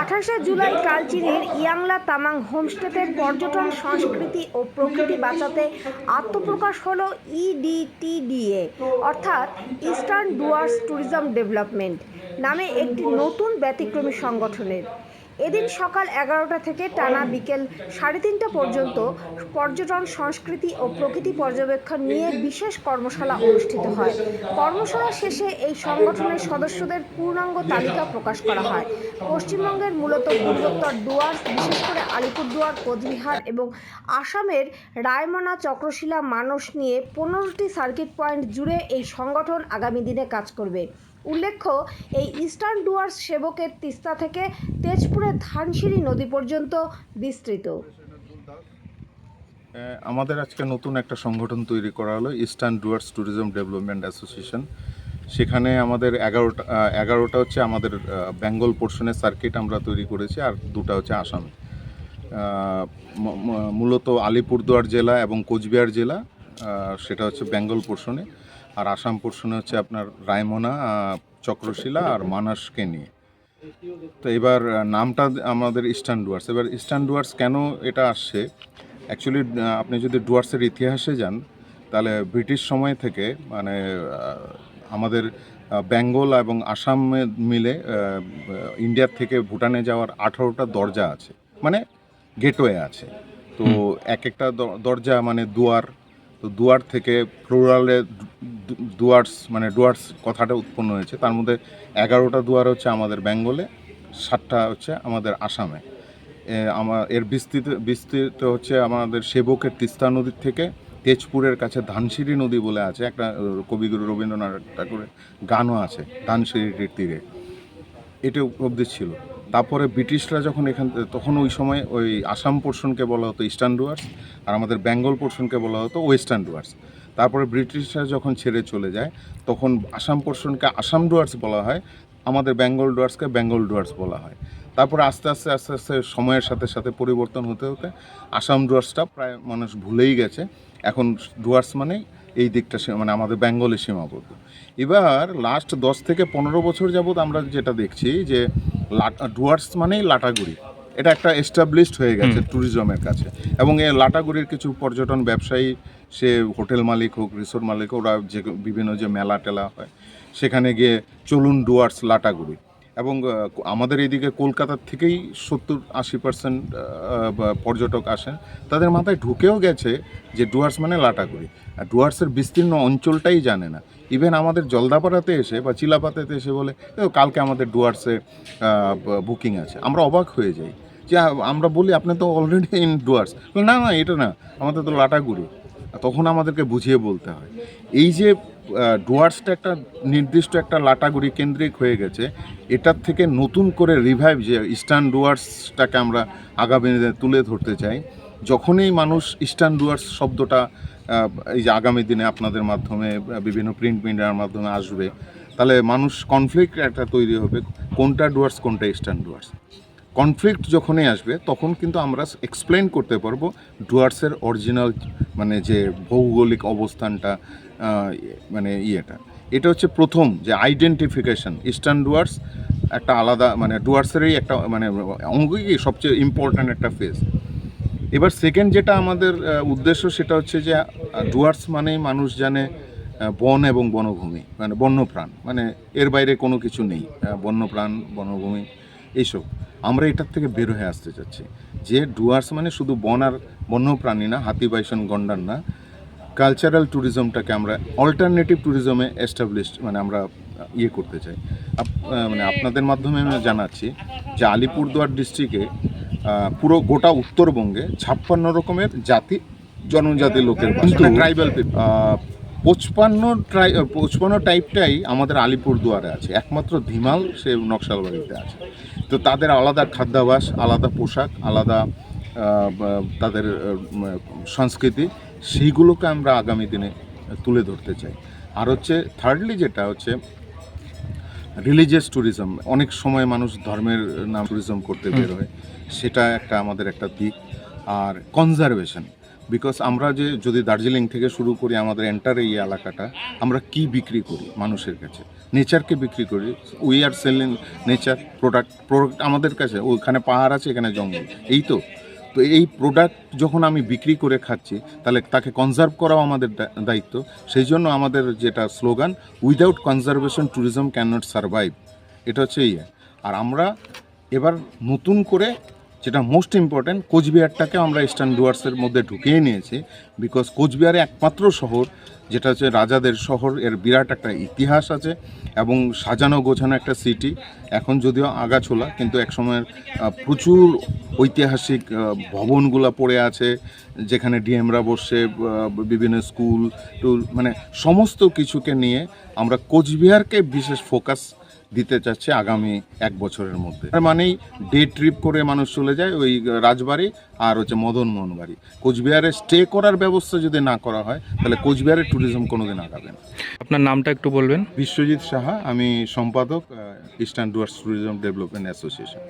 আঠাশে জুলাই কালচিনির ইয়াংলা তামাং হোমস্টেতে পর্যটন সংস্কৃতি ও প্রকৃতি বাঁচাতে আত্মপ্রকাশ হল ইডিটিডিএ অর্থাৎ ইস্টার্ন ডুয়ার্স ট্যুরিজম ডেভেলপমেন্ট নামে একটি নতুন ব্যতিক্রমী সংগঠনের। এদিন সকাল এগারোটা থেকে টানা বিকেল সাড়ে তিনটা পর্যন্ত পর্যটন, সংস্কৃতি ও প্রকৃতি পর্যবেক্ষণ নিয়ে বিশেষ কর্মশালা অনুষ্ঠিত হয়। কর্মশালা শেষে এই সংগঠনের সদস্যদের পূর্ণাঙ্গ তালিকা প্রকাশ করা হয়। পশ্চিমবঙ্গের মূলত পূর্বোত্তর ডুয়ার্স বিশেষ করে আলিপুরদুয়ার, কোচবিহার এবং আসামের রায়মনা চক্রশিলা মানস নিয়ে পনেরোটি সার্কিট পয়েন্ট জুড়ে এই সংগঠন আগামী দিনে কাজ করবে। উল্লেখ্য, এই ইস্টার্ন ডুয়ার্স সেবকের তিস্তা থেকে তেজপুরের ধানসিঁড়ি নদী পর্যন্ত বিস্তৃত। আমাদের আজকে নতুন একটা সংগঠন তৈরি করা হলো, eastern Dooars tourism development association. সেখানে আমাদের এগারোটা এগারোটা হচ্ছে আমাদের বেঙ্গল পোর্শনের সার্কিট আমরা তৈরি করেছি, আর দুটো হচ্ছে আসামে। মূলত আলিপুরদুয়ার জেলা এবং কোচবিহার জেলা সেটা হচ্ছে বেঙ্গল পোর্শনে আর আসাম পোর্শনে হচ্ছে আপনার রায়মনা চক্রশিলা আর মানাসকে নিয়ে। তো এবার নামটা আমাদের ইস্টার্ন ডুয়ার্স। এবার ইস্টার্ন ডুয়ার্স কেন এটা আসছে? অ্যাকচুয়ালি আপনি যদি ডুয়ার্সের ইতিহাসে যান তাহলে ব্রিটিশ সময় থেকে মানে আমাদের বেঙ্গল এবং আসামে মিলে ইন্ডিয়ার থেকে ভুটানে যাওয়ার আঠারোটা দরজা আছে। মানে গেটওয়ে আছে। তো এক একটা দরজা মানে দুয়ার। তো দুয়ার থেকে প্লুরালে ডুয়ার্স মানে ডুয়ার্স কথাটা উৎপন্ন হয়েছে। তার মধ্যে এগারোটা দুয়ার হচ্ছে আমাদের বেঙ্গলে, সাতটা হচ্ছে আমাদের আসামে। আমার এর বিস্তৃত বিস্তৃত হচ্ছে আমাদের সেবকের তিস্তা নদীর থেকে তেজপুরের কাছে ধানসিঁড়ি নদী বলে আছে, একটা কবিগুরু রবীন্দ্রনাথ ঠাকুরের গানও আছে ধানসিঁড়িটির তীরে। এটা উপলব্ধি ছিল। তারপরে ব্রিটিশরা যখন এখান তখন ওই সময় ওই আসাম পোর্শনকে বলা হতো ইস্টার্ন ডুয়ার্স আর আমাদের বেঙ্গল পোর্শনকে বলা হতো ওয়েস্টার্ন ডুয়ার্স তারপরে ব্রিটিশরা যখন ছেড়ে চলে যায়, তখন আসাম পোর্শনকে আসাম ডুয়ার্স বলা হয়, আমাদের বেঙ্গল ডুয়ার্সকে বেঙ্গল ডুয়ার্স বলা হয়। তারপরে আস্তে আস্তে আস্তে আস্তে সময়ের সাথে সাথে পরিবর্তন হতে হতে আসাম ডুয়ার্সটা প্রায় মানুষ ভুলেই গেছে। এখন ডুয়ার্স মানেই এই দিকটা মানে আমাদের বেঙ্গলে সীমাবদ্ধ। এবার লাস্ট দশ থেকে পনেরো বছর যাবৎ আমরা যেটা দেখছি যে ডুয়ার্স মানেই লাটাগুড়ি। এটা একটা এস্টাবলিশড হয়ে গেছে ট্যুরিজমের কাছে। এবং এই লাটাগুড়ির কিছু পর্যটন ব্যবসায়ী সে হোটেল মালিক হোক রিসোর্ট মালিক হোক, ওরা যে বিভিন্ন যে মেলা টেলা হয় সেখানে গিয়ে চলুন ডুয়ার্স লাটাগুড়ি। এবং আমাদের এইদিকে কলকাতার থেকেই সত্তর আশি পার্সেন্ট পর্যটক আসেন। তাদের মাথায় ঢুকেও গেছে যে ডুয়ার্স মানে লাটাগুড়ি। আর ডুয়ার্সের বিস্তীর্ণ অঞ্চলটাই জানে না। ইভেন আমাদের জলদাপাড়াতে এসে বা চিলাপাতাতে এসে বলে কালকে আমাদের ডুয়ার্সে বুকিং আছে। আমরা অবাক হয়ে যাই। যে আমরা বলি, আপনি তো অলরেডি ইন ডুয়ার্স। না না, এটা না। আমাদের তো লাটাগুড়ি। তখন আমাদেরকে বুঝিয়ে বলতে হয়। এই যে ডুয়ার্সটা একটা নির্দিষ্ট একটা লাটাগুড়ি কেন্দ্রিক হয়ে গেছে। এটার থেকে নতুন করে রিভাইভ যে ইস্টার্ন ডুয়ার্সটাকে আমরা আগামী দিনে তুলে ধরতে চাই, যখনই মানুষ ইস্টার্ন ডুয়ার্স শব্দটা এই যে আগামী দিনে আপনাদের মাধ্যমে বিভিন্ন প্রিন্ট মিডিয়ার মাধ্যমে আসবে, তাহলে মানুষ কনফ্লিক্ট একটা তৈরি হবে, কোনটা ডুয়ার্স কোনটা ইস্টার্ন ডুয়ার্স কনফ্লিক্ট যখনই আসবে, তখন কিন্তু আমরা এক্সপ্লেন করতে পারব ডুয়ার্সের অরিজিনাল মানে যে ভৌগোলিক অবস্থানটা মানে ইয়েটা। এটা হচ্ছে প্রথম যে আইডেন্টিফিকেশন ইস্টার্ন ডুয়ার্স একটা আলাদা মানে ডুয়ার্সেরই একটা মানে অঙ্গই সবচেয়ে ইম্পর্ট্যান্ট একটা ফেজ এবার সেকেন্ড যেটা আমাদের উদ্দেশ্য সেটা হচ্ছে যে ডুয়ার্স মানেই মানুষ জানে বন এবং বনভূমি মানে বন্যপ্রাণ মানে এর বাইরে কোনো কিছু নেই বন্যপ্রাণ, বনভূমি। এইসব। আমরা এটার থেকে বের হয়ে আসতে চাচ্ছি। যে ডুয়ার্স মানে শুধু বন আর বন্যপ্রাণী না হাতি বাইসন গন্ডার না কালচারাল ট্যুরিজমটাকে আমরা অল্টারনেটিভ ট্যুরিজমে এস্টাবলিশ মানে আমরা ইয়ে করতে চাই। মানে আপনাদের মাধ্যমে আমি জানাচ্ছি যে আলিপুরদুয়ার ডিস্ট্রিক্টে পুরো গোটা উত্তরবঙ্গে ছাপ্পান্ন রকমের জাতি জনজাতি লোকের ট্রাইবাল পঁচপান্ন ট্রাই পঁচপান্ন টাইপটাই আমাদের আলিপুরদুয়ারে আছে। একমাত্র ধিমাল সে নকশালবাড়িতে আছে। তো তাদের আলাদা খাদ্যাভাস আলাদা পোশাক আলাদা তাদের সংস্কৃতি সেইগুলোকে আমরা আগামী দিনে তুলে ধরতে চাই। আর হচ্ছে থার্ডলি যেটা হচ্ছে রিলিজিয়াস ট্যুরিজম অনেক সময় মানুষ ধর্মের নাম ট্যুরিজম করতে বের হয়। সেটা একটা আমাদের একটা দিক। আর কনজারভেশন বিকজ আমরা যে যদি দার্জিলিং থেকে শুরু করি আমাদের এন্টার এই এলাকাটা, আমরা কি বিক্রি করি মানুষের কাছে? নেচারকে বিক্রি করি। We are selling nature product product আমাদের কাছে। ওখানে পাহাড় আছে, এখানে জঙ্গল। এই তো। তো এই প্রোডাক্ট যখন আমি বিক্রি করে খাচ্ছি, তাহলে তাকে কনজার্ভ করাও আমাদের দায়িত্ব। সেই জন্য আমাদের যেটা slogan without conservation tourism can not survive এটা হচ্ছে ইয়ে আর আমরা এবার নতুন করে যেটা মোস্ট ইম্পর্ট্যান্ট কোচবিহারটাকে আমরা ইস্টার্ন ডুয়ার্সের মধ্যে ঢুকিয়ে নিয়েছি বিকজ কোচবিহারে একমাত্র শহর, যেটা হচ্ছে রাজাদের শহর, এর বিরাট একটা ইতিহাস আছে, এবং সাজানো গোছানো একটা সিটি এখন যদিও আগাছোলা, কিন্তু একসময়ের প্রচুর ঐতিহাসিক ভবনগুলো পড়ে আছে, যেখানে ডিএমরা বসে বিভিন্ন স্কুল, টুল মানে সমস্ত কিছুকে নিয়ে আমরা কোচবিহারকে বিশেষ ফোকাস দিতে চাচ্ছে আগামী এক বছরের মধ্যে। তার মানেই ডে ট্রিপ করে মানুষ চলে যায় ওই রাজবাড়ি আর হচ্ছে মদন মোহন বাড়ি। কোচবিহারে স্টে করার ব্যবস্থা যদি না করা হয় তাহলে কোচবিহারে ট্যুরিজম কোনোদিন আগাবে না। আপনার নামটা একটু বলবেন? বিশ্বজিৎ সাহা আমি সম্পাদক eastern Dooars tourism development association